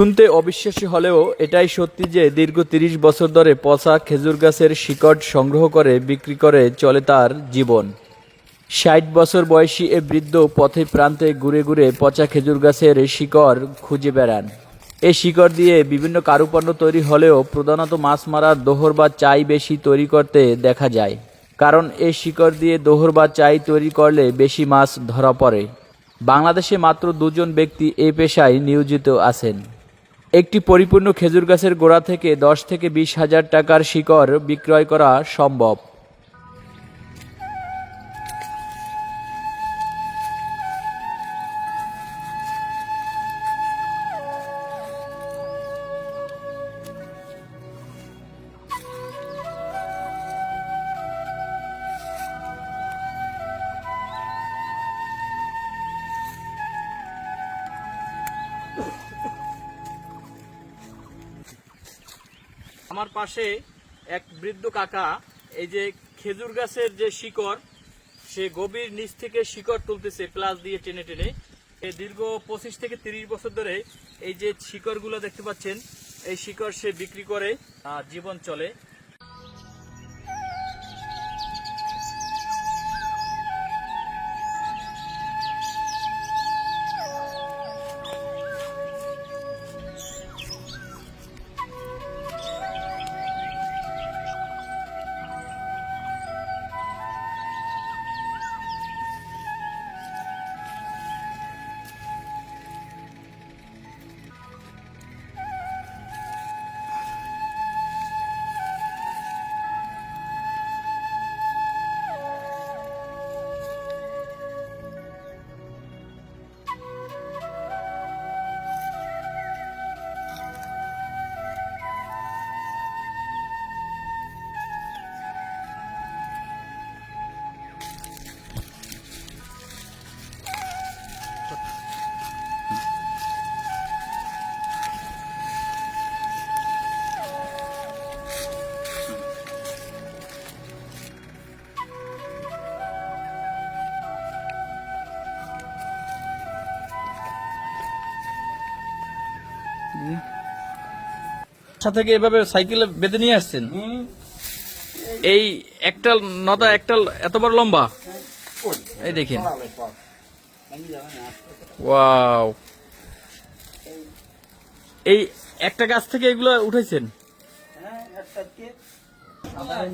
শুনতে অবিশ্বাসী হলেও এটাই সত্যি যে দীর্ঘ তিরিশ বছর ধরে পচা খেজুর গাছের শিকড় সংগ্রহ করে বিক্রি করে চলে তার জীবন। ষাট বছর বয়সী এ বৃদ্ধ পথে প্রান্তে ঘুরে ঘুরে পচা খেজুর গাছের শিকড় খুঁজে বেড়ান। এই শিকড় দিয়ে বিভিন্ন কারুপণ্য তৈরি হলেও প্রধানত মাছ মারার দোহর বা চাই বেশি তৈরি করতে দেখা যায়। কারণ এই শিকড় দিয়ে দোহর বা চাই তৈরি করলে বেশি মাছ ধরা পড়ে। বাংলাদেশে মাত্র দুজন ব্যক্তি এই পেশায় নিয়োজিত আছেন। একটি পরিপূর্ণ খেজুর গাছের গোড়া থেকে দশ থেকে বিশ হাজার টাকার শিকড় বিক্রয় করা সম্ভব। আমার পাশে এক বৃদ্ধ কাকা, এই যে খেজুর গাছের যে শিকড়, সে গভীর নিচ থেকে শিকড় তুলতেছে প্লাস দিয়ে টেনে টেনে। এই দীর্ঘ পঁচিশ থেকে তিরিশ বছর ধরে এই যে শিকড়গুলো দেখতে পাচ্ছেন, এই শিকড় সে বিক্রি করে জীবন চলে। বাসা থেকে এভাবে সাইকেলে বেঁধে নিয়ে আসছেন? এই একটা নদা, একটা এত বড় লম্বা? এই দেখেন। ওয়াও। এই একটা গাছ থেকে এগুলো উঠেছেন সাধারণ